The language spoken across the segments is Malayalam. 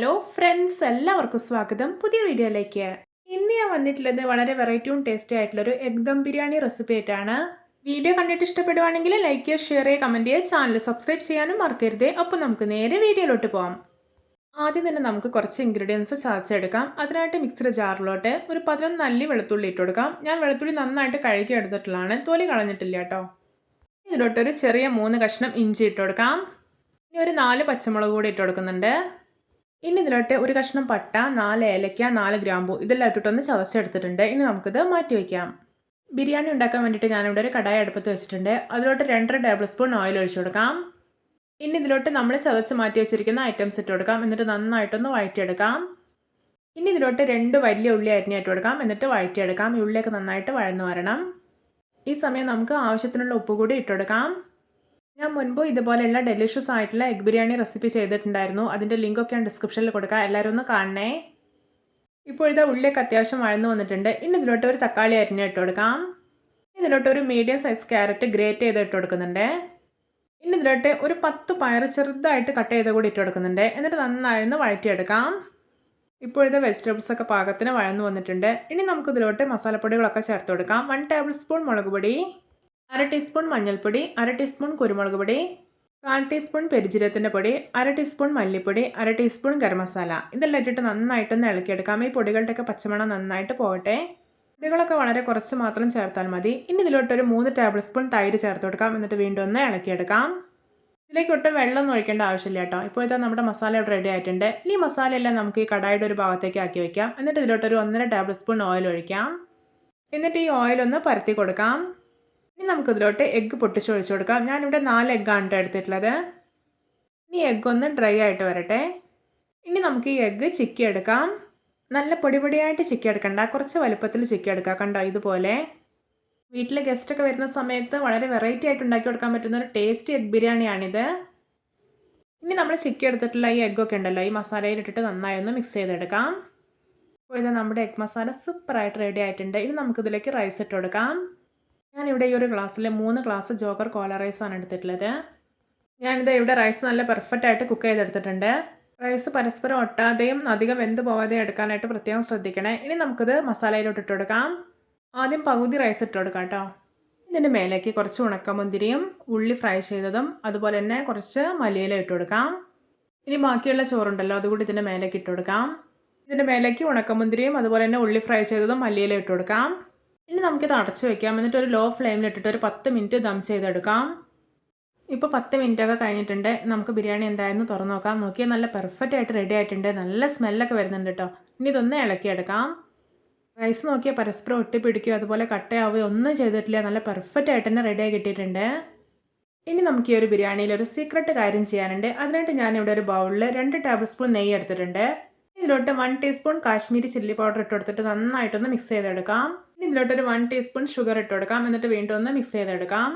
ഹലോ ഫ്രണ്ട്സ് എല്ലാവർക്കും സ്വാഗതം. പുതിയ വീഡിയോയിലേക്ക്. ഇന്ന് ഞാൻ വന്നിട്ടുള്ളത് വളരെ വെറൈറ്റിയും ടേസ്റ്റി ആയിട്ടുള്ളൊരു എഗ് ദം ബിരിയാണി റെസിപ്പി ആയിട്ടാണ്. വീഡിയോ കണ്ടിട്ട് ഇഷ്ടപ്പെടുവാണെങ്കിൽ ലൈക്ക് ചെയ്യുക ഷെയർ ചെയ്യുക കമന്റ് ചെയ്യുക ചാനൽ സബ്സ്ക്രൈബ് ചെയ്യാനും മറക്കരുത്. അപ്പോൾ നമുക്ക് നേരെ വീഡിയോയിലോട്ട് പോകാം ആദ്യം തന്നെ നമുക്ക് കുറച്ച് ഇൻഗ്രീഡിയൻസ് ചതച്ചെടുക്കാം. അതിനായിട്ട് മിക്സർ ജാറിലോട്ട് ഒരു പതിനൊന്ന് അല്ലി വെളുത്തുള്ളി ഇട്ട് കൊടുക്കാം. ഞാൻ വെളുത്തുള്ളി നന്നായിട്ട് കഴുകി എടുത്തിട്ടുള്ളതാണ്. തൊലി കളഞ്ഞിട്ടില്ല കേട്ടോ. ഇതിലോട്ടൊരു ചെറിയ മൂന്ന് കഷ്ണം ഇഞ്ചി ഇട്ട് കൊടുക്കാം. ഇനി ഒരു നാല് പച്ചമുളക് കൂടി ഇട്ട് കൊടുക്കുന്നുണ്ട്. ഇനി ഇതിലോട്ട് ഒരു കഷ്ണം പട്ട നാല് ഏലക്ക നാല് ഗ്രാമ്പു ഇതെല്ലാം ഇട്ടിട്ടൊന്ന് ചതച്ചെടുത്തിട്ടുണ്ട്. ഇനി നമുക്കിത് മാറ്റി വയ്ക്കാം ബിരിയാണി ഉണ്ടാക്കാൻ വേണ്ടിയിട്ട് ഞാനിവിടെ ഒരു കടായി അടുപ്പത്ത് വെച്ചിട്ടുണ്ട്. അതിലോട്ട് രണ്ടര ടേബിൾ സ്പൂൺ ഓയിൽ ഒഴിച്ചു കൊടുക്കാം. ഇനി ഇതിലോട്ട് നമ്മൾ ചതച്ച് മാറ്റി വെച്ചിരിക്കുന്ന ഐറ്റംസ് ഇട്ട് കൊടുക്കാം. എന്നിട്ട് നന്നായിട്ടൊന്ന് വഴറ്റിയെടുക്കാം. ഇനി ഇതിലോട്ട് രണ്ട് വലിയ ഉള്ളി അരിഞ്ഞിട്ട് കൊടുക്കാം. എന്നിട്ട് വഴറ്റിയെടുക്കാം. ഈ ഉള്ളിയൊക്കെ നന്നായിട്ട് വഴന്നു വരണം. ഈ സമയം നമുക്ക് ആവശ്യത്തിനുള്ള ഉപ്പ് കൂടി ഇട്ട് കൊടുക്കാം. ഞാൻ മുൻപ് ഇതുപോലെയുള്ള ഡെലിഷ്യസ് ആയിട്ടുള്ള എഗ് ബിരിയാണി റെസിപ്പി ചെയ്തിട്ടുണ്ടായിരുന്നു. അതിന്റെ ലിങ്കൊക്കെ ഞാൻ ഡിസ്ക്രിപ്ഷനിൽ കൊടുക്കാം. എല്ലാവരും ഒന്ന് കാണണേ. ഇപ്പോഴത്തെ ഉള്ളിയൊക്കെ അത്യാവശ്യം വഴന്നു വന്നിട്ടുണ്ട്. ഇനി ഇതിലോട്ട് ഒരു തക്കാളി അരിഞ്ഞ് ഇട്ട് കൊടുക്കാം. ഇതിലോട്ട് ഒരു മീഡിയം സൈസ് ക്യാരറ്റ് ഗ്രേറ്റ് ചെയ്ത് ഇട്ട് കൊടുക്കുന്നുണ്ട്. ഇനി ഇതിലോട്ട് ഒരു പത്ത് പയർ ചെറുതായിട്ട് കട്ട് ചെയ്ത് കൂടി ഇട്ട് കൊടുക്കുന്നുണ്ട്. എന്നിട്ട് നന്നായി ഒന്ന് വഴറ്റിയെടുക്കാം. ഇപ്പോഴത്തെ വെജിറ്റബിൾസ് ഒക്കെ പാകത്തിന് വഴന്നു വന്നിട്ടുണ്ട്. ഇനി നമുക്ക് ഇതിലോട്ട് മസാലപ്പൊടികളൊക്കെ ചേർത്ത് കൊടുക്കാം. വൺ ടേബിൾ സ്പൂൺ മുളക് പൊടി. അര ടീസ്പൂൺ മഞ്ഞൾപ്പൊടി അര ടീസ്പൂൺ കുരുമുളക് പൊടി കാൽ ടീസ്പൂൺ പെരിജിരത്തിന്റെ പൊടി അര ടീസ്പൂൺ മല്ലിപ്പൊടി അര ടീസ്പൂൺ ഗരം മസാല. ഇതെല്ലാം ഇട്ടിട്ട് നന്നായിട്ടൊന്ന് ഇളക്കിയെടുക്കാം. ഈ പൊടികളുടെയൊക്കെ പച്ചമണം നന്നായിട്ട് പോകട്ടെ. പൊടികളൊക്കെ വളരെ കുറച്ച് മാത്രം ചേർത്താൽ മതി. ഇനി ഇതിലോട്ടൊരു മൂന്ന് ടേബിൾ സ്പൂൺ തൈര് ചേർത്ത് കൊടുക്കാം. എന്നിട്ട് വീണ്ടും ഒന്ന് ഇളക്കിയെടുക്കാം. ഇതിലേക്ക് ഒട്ടും വെള്ളം ഒഴിക്കേണ്ട ആവശ്യമില്ല കേട്ടോ. ഇപ്പോൾ ഇതാ നമ്മുടെ മസാല ഇവിടെ റെഡി ആയിട്ടുണ്ട്. ഈ മസാലയെല്ലാം നമുക്ക് ഈ കടായുടെ ഒരു ഭാഗത്തേക്ക് ആക്കി വെക്കാം. എന്നിട്ട് ഇതിലോട്ടൊരു ഒന്നര ടേബിൾ സ്പൂൺ ഓയിൽ ഒഴിക്കാം. എന്നിട്ട് ഈ ഓയിൽ ഒന്ന് പരത്തി കൊടുക്കാം. ഇനി നമുക്കിതിലോട്ട് എഗ്ഗ് പൊട്ടിച്ചൊഴിച്ച് കൊടുക്കാം. ഞാനിവിടെ നാല് എഗ്ഗാണ് എടുത്തിട്ടുള്ളത്. ഇനി എഗ്ഗ് ഒന്ന് ഡ്രൈ ആയിട്ട് വരട്ടെ. ഇനി നമുക്ക് ഈ എഗ്ഗ് ചിക്കി എടുക്കാം. നല്ല പൊടി പൊടിയായിട്ട് ചിക്കി എടുക്കണ്ട. കുറച്ച് വലുപ്പത്തിൽ ചിക്കി എടുക്കാം കണ്ടോ ഇതുപോലെ. വീട്ടിൽ ഗസ്റ്റൊക്കെ വരുന്ന സമയത്ത് വളരെ വെറൈറ്റി ആയിട്ട് ഉണ്ടാക്കി കൊടുക്കാൻ പറ്റുന്ന ഒരു ടേസ്റ്റി എഗ് ബിരിയാണിയാണിത്. ഇനി നമ്മൾ ചിക്കി എടുത്തിട്ടുള്ള ഈ എഗ്ഗൊക്കെ ഉണ്ടല്ലോ ഈ മസാലയിൽ ഇട്ടിട്ട് നന്നായി ഒന്ന് മിക്സ് ചെയ്തെടുക്കാം. ഇപ്പോൾ ഇത് നമ്മുടെ എഗ് മസാല സൂപ്പറായിട്ട് റെഡി ആയിട്ടുണ്ട്. ഇനി നമുക്കിതിലേക്ക് റൈസ് ഇട്ട് കൊടുക്കാം. ഞാനിവിടെ ഈ ഒരു ഗ്ലാസ്സിൽ മൂന്ന് ഗ്ലാസ് ജോഗർ കോല റൈസാണ് എടുത്തിട്ടുള്ളത്. ഞാനിത് ഇവിടെ റൈസ് നല്ല പെർഫെക്റ്റ് ആയിട്ട് കുക്ക് ചെയ്തെടുത്തിട്ടുണ്ട്. റൈസ് പരസ്പരം ഒട്ടാതെയും അധികം വെന്ത് പോവാതെയും എടുക്കാനായിട്ട് പ്രത്യേകം ശ്രദ്ധിക്കണേ. ഇനി നമുക്കിത് മസാലയിലോട്ട് ഇട്ട് കൊടുക്കാം. ആദ്യം പകുതി റൈസ് ഇട്ട് കൊടുക്കാം കേട്ടോ. ഇതിന്റെ മേലേക്ക് കുറച്ച് ഉണക്കമുന്തിരിയും ഉള്ളി ഫ്രൈ ചെയ്തതും അതുപോലെ തന്നെ കുറച്ച് മല്ലിയില ഇട്ട് കൊടുക്കാം. ഇനി ബാക്കിയുള്ള ചോറുണ്ടല്ലോ അതുകൂടി ഇതിന്റെ മേലേക്ക് ഇട്ട് കൊടുക്കാം. ഇതിന്റെ മേലേക്ക് ഉണക്കമുന്തിരിയും അതുപോലെ തന്നെ ഉള്ളി ഫ്രൈ ചെയ്തതും മല്ലിയില ഇട്ട് കൊടുക്കാം. ഇനി നമുക്കിത് അടച്ചു വെക്കാം. എന്നിട്ട് ഒരു ലോ ഫ്ലെയിമിൽ ഇട്ടിട്ട് ഒരു പത്ത് മിനിറ്റ് ദം ചെയ്തെടുക്കാം. ഇപ്പോൾ പത്ത് മിനിറ്റ് ഒക്കെ കഴിഞ്ഞിട്ടുണ്ട്. നമുക്ക് ബിരിയാണി എന്തായിരുന്നു തുറന്നു നോക്കാം. നോക്കിയാൽ നല്ല പെർഫെക്റ്റ് ആയിട്ട് റെഡി ആയിട്ടുണ്ട്. നല്ല സ്മെല്ലൊക്കെ വരുന്നുണ്ട് കേട്ടോ ഇനി ഇതൊന്ന് ഇളക്കിയെടുക്കാം. റൈസ് നോക്കിയാൽ പരസ്പരം ഒട്ടിപ്പിടിക്കുകയോ അതുപോലെ കട്ടയാവുകയോ ഒന്നും ചെയ്തിട്ടില്ല. നല്ല പെർഫെക്റ്റ് ആയിട്ട് തന്നെ റെഡിയായി കിട്ടിയിട്ടുണ്ട്. ഇനി നമുക്ക് ഈ ഒരു ബിരിയാണിയിൽ ഒരു സീക്രട്ട് കാര്യം ചെയ്യാനുണ്ട്. അതിനായിട്ട് ഞാനിവിടെ ഒരു ബൗളിൽ രണ്ട് ടേബിൾ സ്പൂൺ നെയ്യ് എടുത്തിട്ടുണ്ട്. ഇതിലോട്ട് one teaspoon Kashmiri chilli powder ഇട്ട് കൊടുത്തിട്ട് നന്നായിട്ടൊന്ന് മിക്സ് ചെയ്തെടുക്കാം. ഇനി ഇതിലോട്ട് ഒരു വൺ ടീസ്പൂൺ ഷുഗർ ഇട്ട് കൊടുക്കാം. എന്നിട്ട് വീണ്ടും ഒന്ന് മിക്സ് ചെയ്തെടുക്കാം.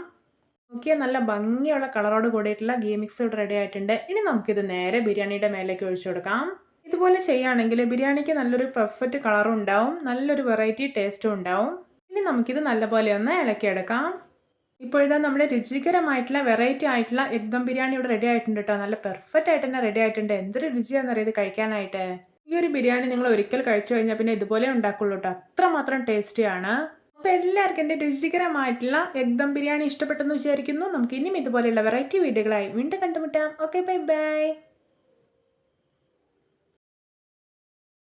നോക്കിയ നല്ല ഭംഗിയുള്ള കളറോട് കൂടിയിട്ടുള്ള ഗീ മിക്സ് ഇവിടെ റെഡി ആയിട്ടുണ്ട്. ഇനി നമുക്കിത് നേരെ ബിരിയാണിയുടെ മേലേക്ക് ഒഴിച്ചു കൊടുക്കാം. ഇതുപോലെ ചെയ്യുകയാണെങ്കിൽ ബിരിയാണിക്ക് നല്ലൊരു പെർഫെക്റ്റ് കളറും ഉണ്ടാവും. നല്ലൊരു വെറൈറ്റി ടേസ്റ്റും ഉണ്ടാവും. ഇനി നമുക്കിത് നല്ലപോലെ ഒന്ന് ഇളക്കിയെടുക്കാം. ഇപ്പോഴിതാ നമ്മുടെ രുചികരമായിട്ടുള്ള വെറൈറ്റി ആയിട്ടുള്ള എഗ് ദം ബിരിയാണി ഇവിടെ റെഡി ആയിട്ടുണ്ട് കേട്ടോ നല്ല പെർഫെക്റ്റ് ആയിട്ട് തന്നെ റെഡി ആയിട്ടുണ്ട്. എന്തൊരു രുചിയാണെന്നറിയത് കഴിക്കാനായിട്ട്? ഒരു ബിരിയാണി നിങ്ങൾ ഒരിക്കൽ കഴിച്ചു കഴിഞ്ഞാൽ പിന്നെ ഇതുപോലെ ഉണ്ടാക്കുള്ളൂ കേട്ടോ അത്രമാത്രം ടേസ്റ്റിയാണ് അപ്പോൾ എല്ലാവർക്കും എന്റെ രുചികരമായിട്ടുള്ള എഗ് ദം ബിരിയാണി ഇഷ്ടപ്പെട്ടെന്ന് വിചാരിക്കുന്നു. നമുക്ക് ഇനിയും ഇതുപോലെയുള്ള വെറൈറ്റി വീഡിയോകളായി വീണ്ടും കണ്ടുമുട്ടാം. Okay bye bye